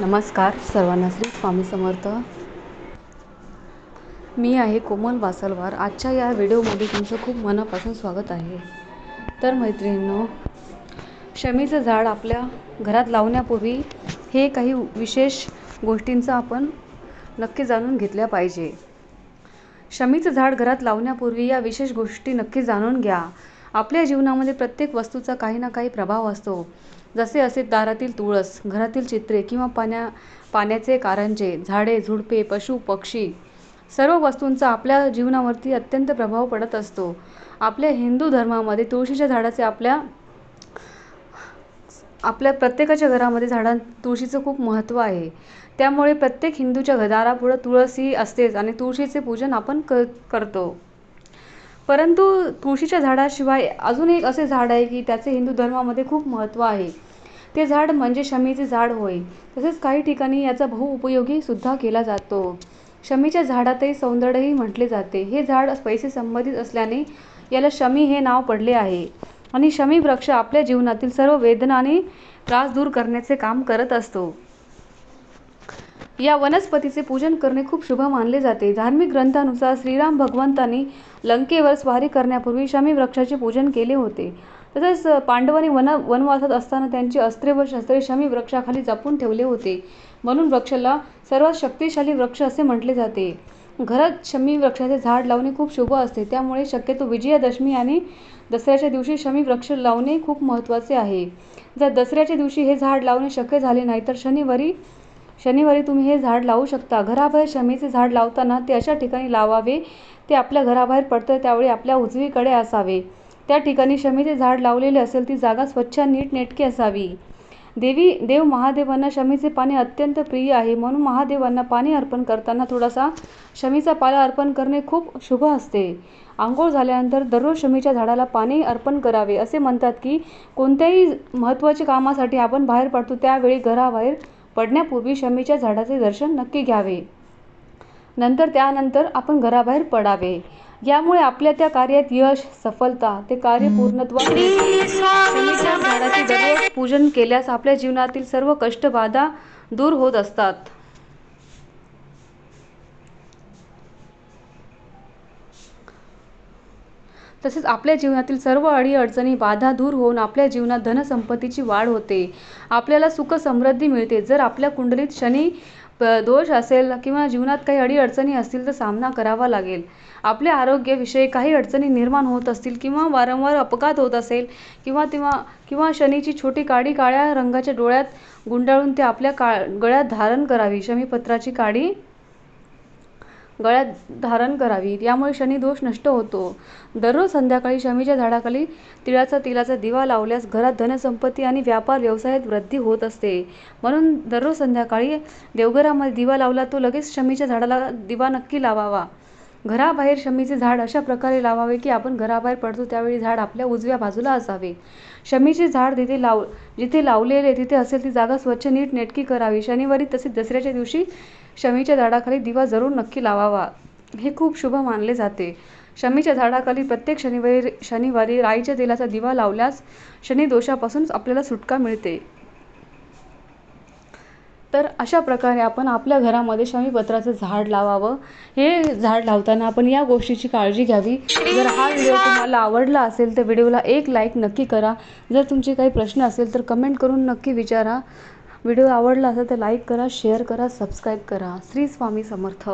नमस्कार सर्वांना श्री स्वामी समर्थ. मी आहे कोमल वासलवार. आजच्या या व्हिडिओमध्ये तुमचं खूप मनापासून स्वागत आहे. तर मैत्रिणींनो शमीचं झाड आपल्या घरात लावण्यापूर्वी हे काही विशेष गोष्टींचं आपण नक्की जाणून घेतल्या पाहिजे. शमीचं झाड घरात लावण्यापूर्वी या विशेष गोष्टी नक्की जाणून घ्या. आपल्या जीवनामध्ये प्रत्येक वस्तूचा काही ना काही प्रभाव असतो. जसे असे दारातील तुळस घरातील चित्रे किंवा पाण्या पाण्याचे कारंजे झाडे झुडपे पशु पक्षी सर्व वस्तूंचा आपल्या जीवनावरती अत्यंत प्रभाव पडत असतो. आपल्या हिंदू धर्मामध्ये तुळशीच्या झाडाचे आपल्या आपल्या प्रत्येकाच्या घरामध्ये झाडां तुळशीचं खूप महत्त्व आहे. त्यामुळे प्रत्येक हिंदूच्या दारापुढं तुळस ही असतेच आणि तुळशीचे पूजन आपण क करतो. परंतु तुळशीच्या झाडाशिवाय अजून एक असे झाड आहे की त्याचे हिंदू धर्मामध्ये खूप महत्त्व आहे. ते झाड म्हणजे शमीचे झाड होय. तसेच काही ठिकाणी याचा बहुउपयोगी सुद्धा केला जातो. शमीच्या झाडातही सौंदर्यही म्हटले जाते. हे झाड पैसे संबंधित असल्याने याला शमी हे नाव पडले आहे. आणि शमी वृक्ष आपल्या जीवनातील सर्व वेदना आणि त्रास दूर करण्याचे काम करत असतो. या वनस्पतीचे पूजन करणे खूप शुभ मानले जाते. धार्मिक ग्रंथानुसार श्रीराम भगवंतांनी लंकेवर स्वारी करण्यापूर्वी शमी वृक्षाचे पूजन केले होते. तसेच पांडवांनी वन वनवासात असताना त्यांची अस्त्रे व शस्त्रे शमी वृक्षाखाली जपून ठेवले होते. म्हणून वृक्षाला सर्वात शक्तिशाली वृक्ष असे म्हटले जाते. घरात शमी वृक्षाचे झाड लावणे खूप शुभ असते. त्यामुळे शक्यतो विजयादशमी आणि दसऱ्याच्या दिवशी शमी वृक्ष लावणे खूप महत्त्वाचे आहे. जर दसऱ्याच्या दिवशी हे झाड लावणे शक्य झाले नाही तर शनिवारी शनिवारी तुम्ही हे झाड लावू शकता. घराबाहेर शमीचे झाड लावताना ते अशा ठिकाणी लावावे ते आपल्या घराबाहेर पडतं त्यावेळी आपल्या उजवीकडे असावे. त्या ठिकाणी शमीचे झाड लावलेले असेल ती जागा स्वच्छ नीटनेटकी असावी. देवी देव महादेवांना शमीचे पाणी अत्यंत प्रिय आहे. म्हणून महादेवांना पाणी अर्पण करताना थोडासा शमीचा पाला अर्पण करणे खूप शुभ असते. आंघोळ झाल्यानंतर दररोज शमीच्या झाडाला पाणी अर्पण करावे. असे म्हणतात की कोणत्याही महत्त्वाच्या कामासाठी आपण बाहेर पडतो त्यावेळी घराबाहेर पडण्यापूर्वी शमीच्या झाडाचे दर्शन नक्की घ्यावे. नंतर त्यानंतर आपण घराबाहेर पडावे. यामुळे आपल्या त्या कार्यात यश सफलता ते कार्य पूर्णत्वास शमीच्या झाडाचे दररोज पूजन केल्यास आपल्या जीवनातील सर्व कष्ट बाधा दूर होत असतात. तसेच आपल्या जीवनातील सर्व अडीअडचणी बाधा दूर होऊन आपल्या जीवनात धनसंपत्तीची वाढ होते. आपल्याला सुख समृद्धी मिळते. जर आपल्या कुंडलीत शनी दोष असेल किंवा जीवनात काही अडीअडचणी असतील तर सामना करावा लागेल. आपल्या आरोग्याविषयी काही अडचणी निर्माण होत असतील किंवा वारंवार अपघात होत असेल किंवा तेव्हा किंवा शनीची छोटी काडी काळ्या रंगाच्या डोळ्यात गुंडाळून ते आपल्या का गळ्यात धारण करावी. शमीपत्राची काडी गळ्यात धारण करावी. यामुळे शनी दोष नष्ट होतो. दररोज संध्याकाळी शमीच्या झाडाखाली तिळाचा तिलाचा दिवा लावल्यास घरात धनसंपत्ती आणि व्यापार व्यवसायात वृद्धी होत असते. म्हणून दररोज संध्याकाळी देवघरामध्ये दिवा लावला तो लगेच शमीच्या झाडाला दिवा नक्की लावावा. घराबाहेर शमीचे झाड अशा प्रकारे लावावे की आपण घराबाहेर पडतो त्यावेळी झाड आपल्या उजव्या बाजूला असावे. शमीचे झाड जिथे लाव जिथे लावलेले तिथे असेल ती जागा स्वच्छ नीट नेटकी करावी. शनिवारी तसेच दसऱ्याच्या दिवशी शमीच्या झाडाखाली दिवा जरूर नक्की लावावा. हे खूप शुभ मानले जाते. शमीच्या झाडाखाली प्रत्येक शनिवारी शनिवारी राईच्या तेलाचा दिवा लावल्यास शनी दोषापासून आपल्याला सुटका मिळते. तर अशा प्रकारे आपण आपल्या घरामध्ये शमीपत्राचं झाड लावावं. हे झाड लावताना आपण या गोष्टीची काळजी घ्यावी. जर हा व्हिडिओ तुम्हाला आवडला असेल तर व्हिडिओला एक लाईक नक्की करा. जर तुमचे काही प्रश्न असेल तर कमेंट करून नक्की विचारा. व्हिडिओ आवडला असेल तर लाईक करा शेअर करा सबस्क्राईब करा. श्री स्वामी समर्थ.